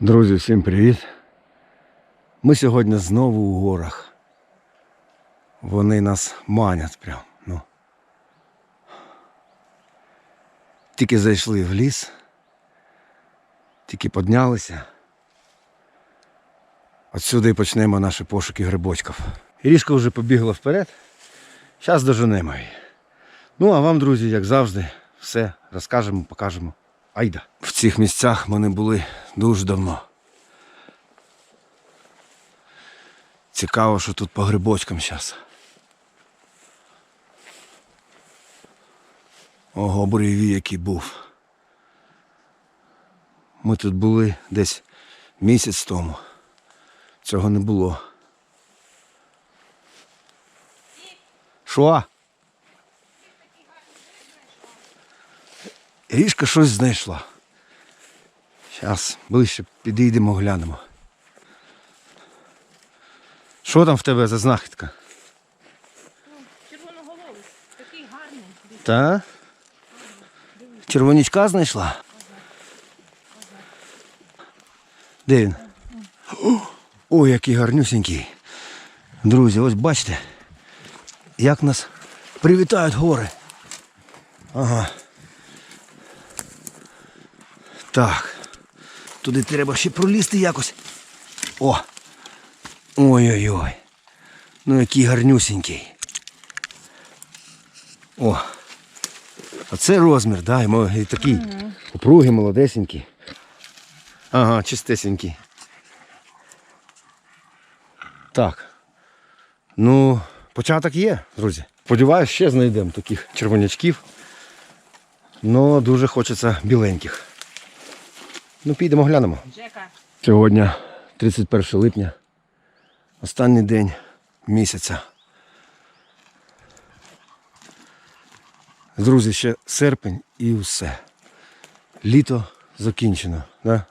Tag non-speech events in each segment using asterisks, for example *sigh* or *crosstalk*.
Друзі, всім привіт! Ми сьогодні знову у горах. Вони нас манять прям. Ну. Тільки зайшли в ліс, тільки піднялися. Отсюди і почнемо наші пошуки грибочків. Ірішка вже побігла вперед. Зараз доженемо її. Ну а вам, друзі, як завжди, все розкажемо, покажемо. Айда. Цих місцях ми не були дуже давно. Цікаво, що тут по грибочкам зараз. Ого, буревій який був. Ми тут були десь місяць тому. Цього не було. Що? Ріжка щось знайшла. Зараз ближче підійдемо, глянемо. Що там в тебе за знахідка? Червоноголовий, такий гарний. Та? Червонячка знайшла? Де він? О, Ой, який гарнюсенький. Друзі, ось бачите, як нас привітають гори. Ага. Так. Туди треба ще пролізти якось. О! Ой-ой-ой. Ну який гарнюсенький. О. А це розмір, да, і такий упругий, молодесенький. Ага, чистесенький. Так. Ну, початок є, друзі. Сподіваюсь, ще знайдемо таких червонячків. Ну, дуже хочеться біленьких. Ну, підемо глянемо. Сьогодні 31 липня. Останній день місяця. Друзі, ще серпень і все. Літо закінчено, да?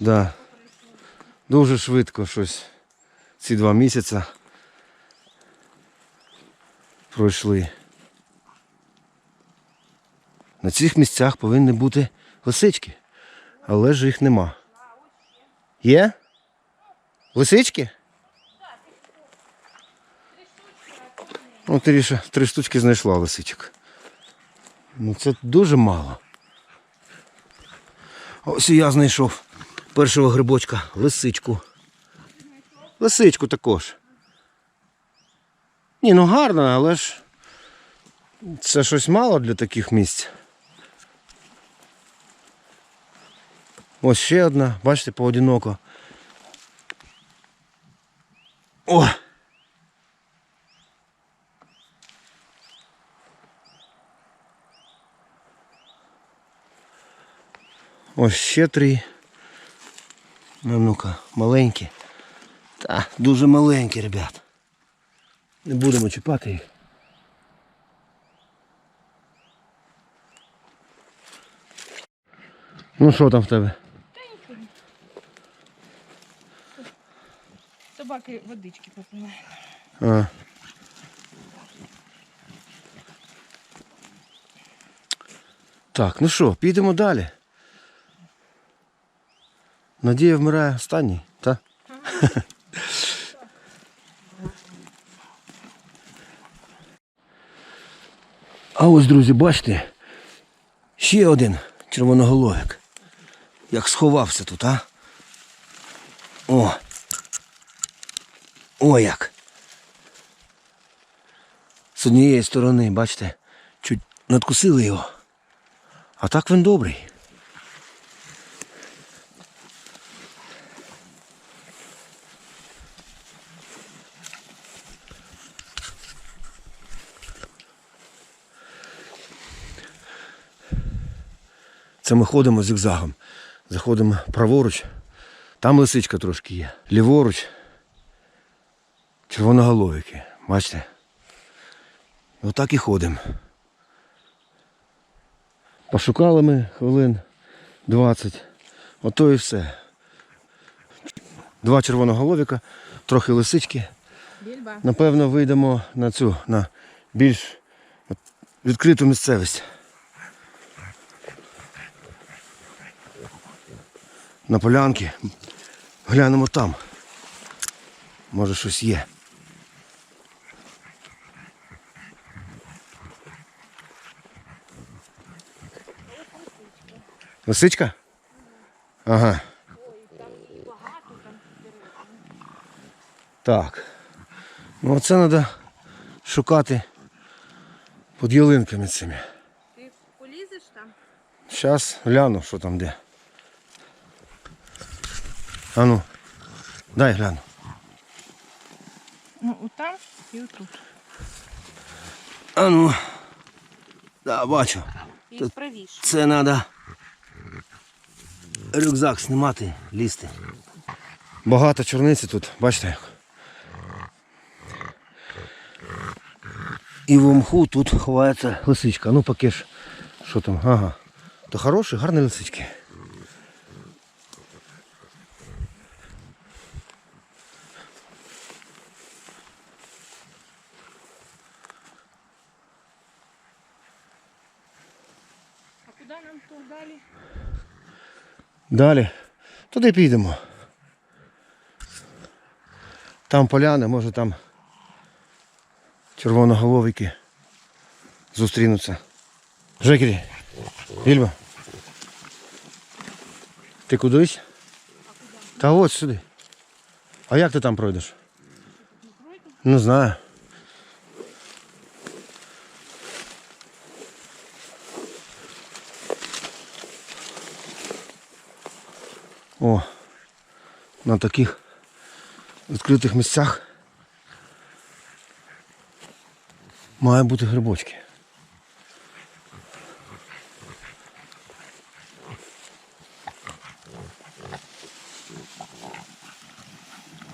Да. Дуже швидко щось ці два місяці пройшли. На цих місцях повинні бути лисички, але ж їх нема. Є? Лисички? Ну, Тріша, три штучки знайшла лисичок. Ну це дуже мало. Ось і я знайшов першого грибочка лисичку. Лисичку також. Ні, ну гарно, але ж це щось мало для таких місць. Ось ще одна, бачите, поодиноко. О! Ось ще три. Ну ну-ка, маленькі. Та, дуже маленькі, ребят. Не будемо чіпати їх. Ну що там в тебе? Собаки водички. А. Так, ну що, підемо далі. Надія вмирає останній, так? *laughs* А ось, друзі, бачите, ще один червоноголовик. Як сховався тут, а? О! О як! З однієї сторони, бачите, чуть надкусили його. А так він добрий. Це ми ходимо зигзагом. Заходимо праворуч. Там лисичка трошки є. Ліворуч. Червоноголовики. Бачите? Отак і ходимо. Пошукали ми хвилин 20. Ото і все. Два червоноголовика, трохи лисички. Напевно, вийдемо на цю, на більш відкриту місцевість. на полянки. Глянемо там. Може щось є. Лисичка? Ага. Так. Ну оце треба шукати під ялинками цими. Ти полізеш там? Зараз гляну, що там де. А ну, дай гляну. Ну, отам і отут. А ну. Да, бачу. І правіше. Це треба рюкзак знімати, лізти. Багато чорниці тут, бачите як. І в мху тут ховається лисичка. Ну поки ж. Що там? Ага. То хороші, гарні лисички. А куди нам тут далі? Далі. Туди підемо. Там поляна, може там червоноголовики зустрінуться. Жекері, Ільба. Ти кудись? Та от сюди. А як ти там пройдеш? Не знаю. На таких відкритих місцях має бути грибочки.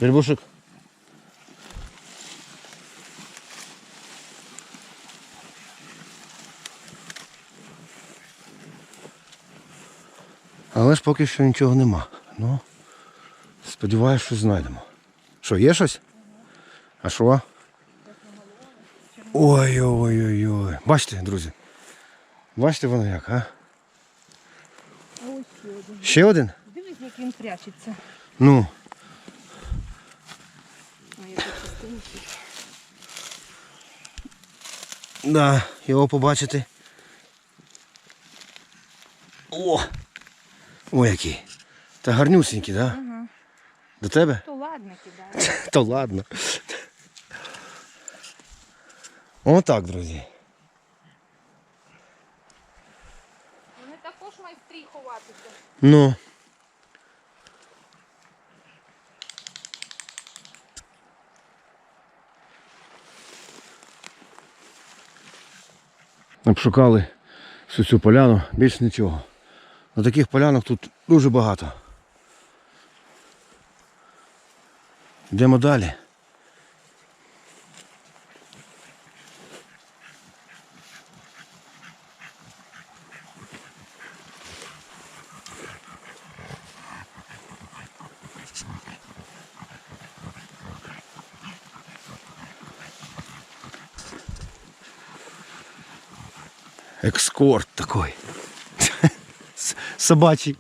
Грибушек. Але ж поки що нічого нема. Ну, сподіваюсь, що знайдемо. Що, є щось? А що? Ой-ой-ой-ой. Бачите, друзі? Бачите воно як, а? Ще один. Дивись, як він прячеться. Ну, да, його побачити. О! Ой, який. Та гарнюсенький, да? До тебе? То ладно кидає. *laughs* Та ладно. Отак, друзі. Вони також майстрі ховатися. Ну. Обшукали всю цю поляну, більш нічого. На таких полянах тут дуже багато. Йдемо далі. Экскорт такой. *laughs* Собачий.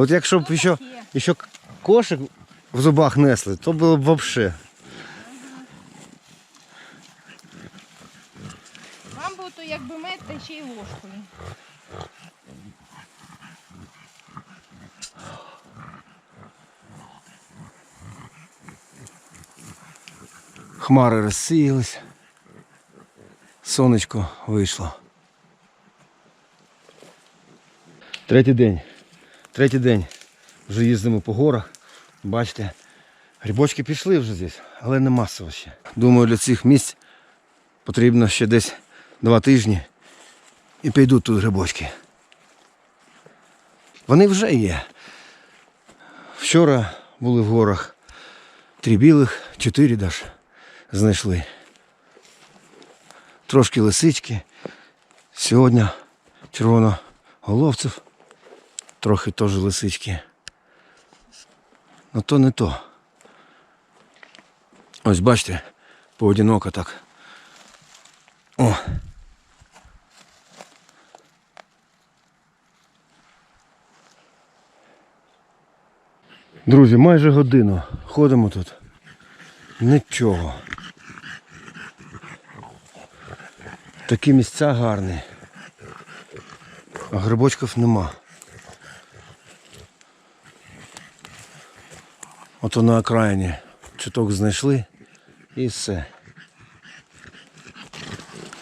От якщо б ще, ще кошик в зубах несли, то було б вообще. Вам би то якби мед та ще й ложкою. Хмари розсіялись. Сонечко вийшло. Третій день. Третій день. Вже їздимо по горах. Бачите, грибочки пішли вже здесь, але не масово ще. Думаю, для цих місць потрібно ще десь два тижні і підуть тут грибочки. Вони вже є. Вчора були в горах три білих, чотири даже знайшли. Трошки лисички. Сьогодні червоноголовців трохи теж лисички. Ну то не то. Ось бачите, поодиноко так. О! Друзі, майже годину ходимо тут. Нічого. Такі місця гарні. А грибочків нема. Ото на окраїні чуток знайшли і все.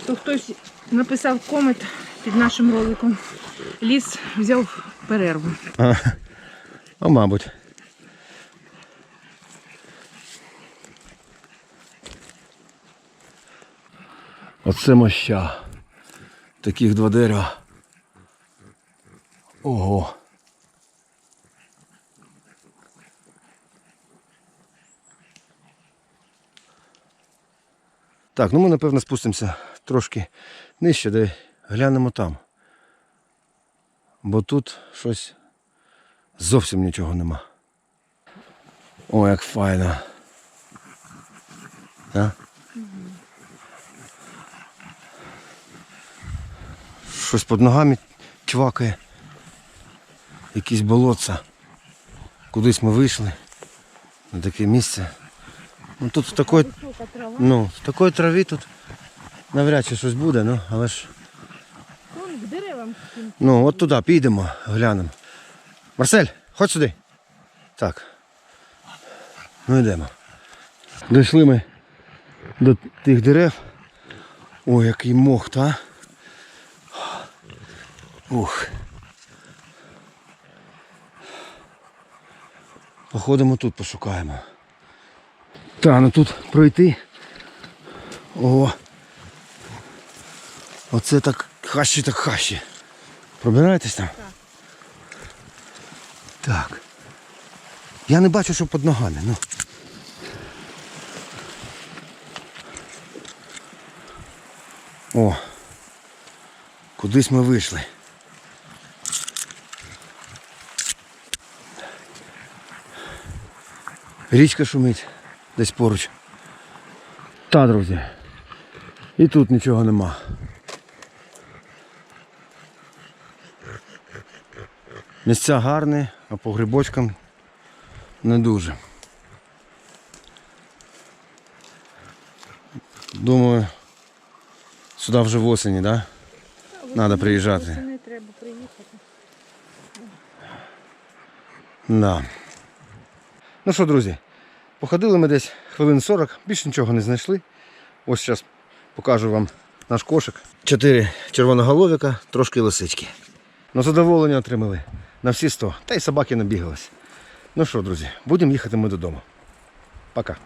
То хтось написав комент під нашим роликом. Ліс взяв перерву. А, а мабуть. Оце моща. Таких два дерева. Ого. Так, ну ми напевно спустимося трошки нижче, де глянемо там. Бо тут щось зовсім нічого нема. О, як файно. А? Щось під ногами чвакає. Якісь болотця. Кудись ми вийшли. На таке місце. Ну тут в такої, ну, в такої траві тут навряд чи щось буде, ну, але ж. Вон к деревам. Ну, от туди підемо, глянемо. Марсель, ходь сюди. Так. Ну йдемо. Дійшли ми до тих дерев. Ой, який мох, та. Ух. Походимо тут, пошукаємо. Та, ну тут пройти. Ого. Оце так хащі, так хащі. Пробираєтесь там? Так. Так. Я не бачу, що під ногами. Ну. О. Кудись ми вийшли. Річка шумить десь поруч. Та, друзі. І тут нічого нема. Місця гарні, а по грибочкам не дуже. Думаю, сюди вже в осені, так? Да? Надо приїжджати. Не треба приїхати. Да. Ну що, друзі, походили ми десь хвилин 40, більше нічого не знайшли. Ось зараз покажу вам наш кошик. Чотири червоноголовика, трошки лисички. Ну, задоволення отримали на всі 100. Та й собаки набігались. Ну що, друзі, будемо їхати ми додому. Пока.